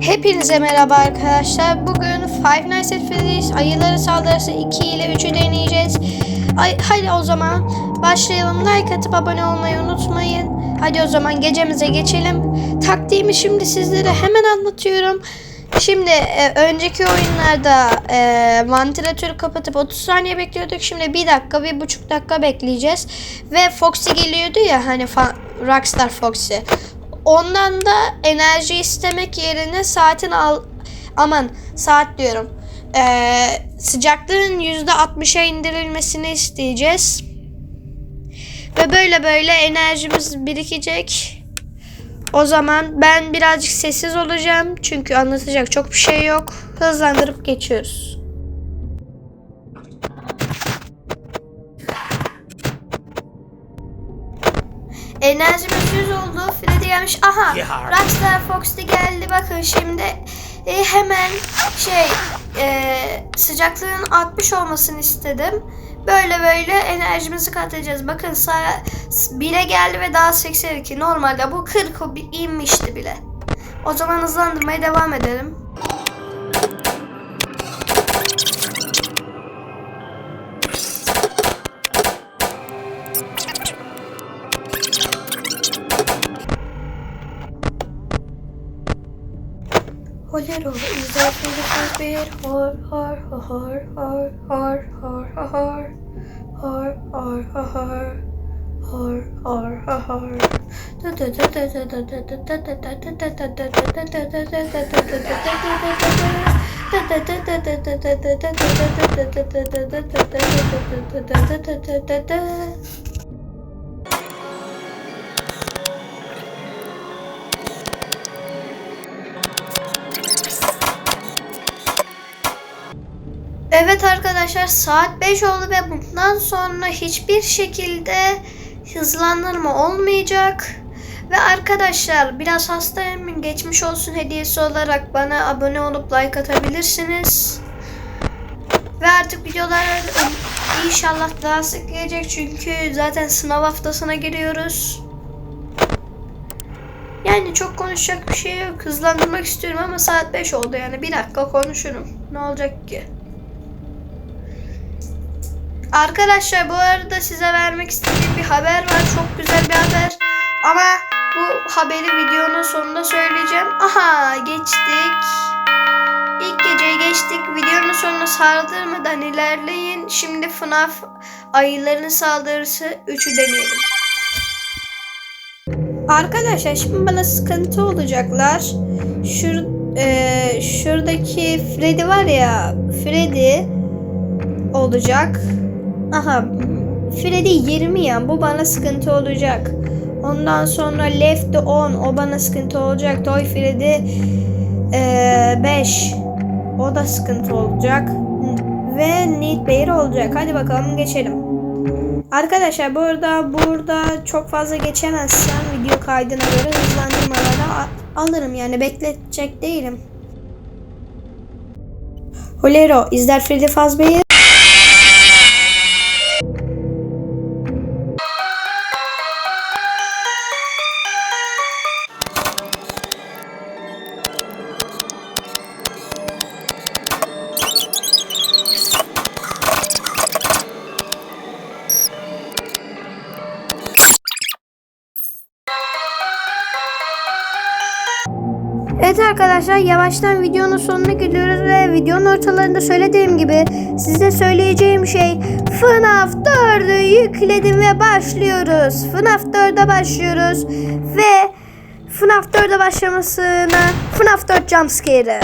Hepinize merhaba arkadaşlar. Bugün Five Nights at Freddy's Ayıları Saldırısı 2 ile 3'ü deneyeceğiz. Ay, hadi o zaman başlayalım. Like atıp abone olmayı unutmayın. Hadi o zaman gecemize geçelim. Taktiğimi şimdi sizlere hemen anlatıyorum. Şimdi e, önceki oyunlarda e, vantilatörü kapatıp 30 saniye bekliyorduk. Şimdi 1 dakika, 1,5 dakika bekleyeceğiz. Ve Foxy geliyordu ya hani Rockstar Foxy. Ondan da enerji istemek yerine saatin al aman saat diyorum. Ee, sıcaklığın %60'a indirilmesini isteyeceğiz. Ve böyle böyle enerjimiz birikecek. O zaman ben birazcık sessiz olacağım. Çünkü anlatacak çok bir şey yok. Hızlandırıp geçiyoruz. Enerjimiz 100 oldu. Gelmiş. Aha. Rockstar Fox da geldi. Bakın şimdi e, hemen şey e, sıcaklığın 60 olmasını istedim. Böyle böyle enerjimizi katacağız. Bakın sa- 1'e geldi ve daha 82. Normalde bu 40 o bir inmişti bile. O zaman hızlandırmaya devam edelim. Was it over? Is that for the first bit? Har, har, har, har, har, har, har, har, har, har, har, har. Or, or, or, or. Evet arkadaşlar saat 5 oldu ve bundan sonra hiçbir şekilde hızlandırma olmayacak. Ve arkadaşlar biraz hastayım geçmiş olsun hediyesi olarak bana abone olup like atabilirsiniz. Ve artık videolar inşallah daha sık gelecek çünkü zaten sınav haftasına giriyoruz. Yani çok konuşacak bir şey yok. Hızlandırmak istiyorum ama saat 5 oldu yani bir dakika konuşurum. Ne olacak ki? Arkadaşlar bu arada size vermek istediğim bir haber var. Çok güzel bir haber. Ama bu haberi videonun sonunda söyleyeceğim. Aha geçtik. İlk geceyi geçtik. Videonun sonuna saldırmadan ilerleyin. Şimdi FNAF ayıların saldırısı 3'ü deneyelim. Arkadaşlar şimdi bana sıkıntı olacaklar. Şur, e, şuradaki Freddy var ya Freddy olacak. Aha Freddy 20 ya bu bana sıkıntı olacak. Ondan sonra Left 10 o bana sıkıntı olacak. Toy Freddy 5 o da sıkıntı olacak. Ve Need Bear olacak. Hadi bakalım geçelim. Arkadaşlar burada burada çok fazla geçemezsem video kaydına göre hızlandırmaları a- alırım yani bekletecek değilim. Holero izler Freddy Fazbear'ı. Evet arkadaşlar yavaştan videonun sonuna geliyoruz ve videonun ortalarında söylediğim gibi size söyleyeceğim şey FNAF 4'ü yükledim ve başlıyoruz. FNAF 4'e başlıyoruz ve FNAF 4'e başlamasına FNAF 4 jumpscare'ı.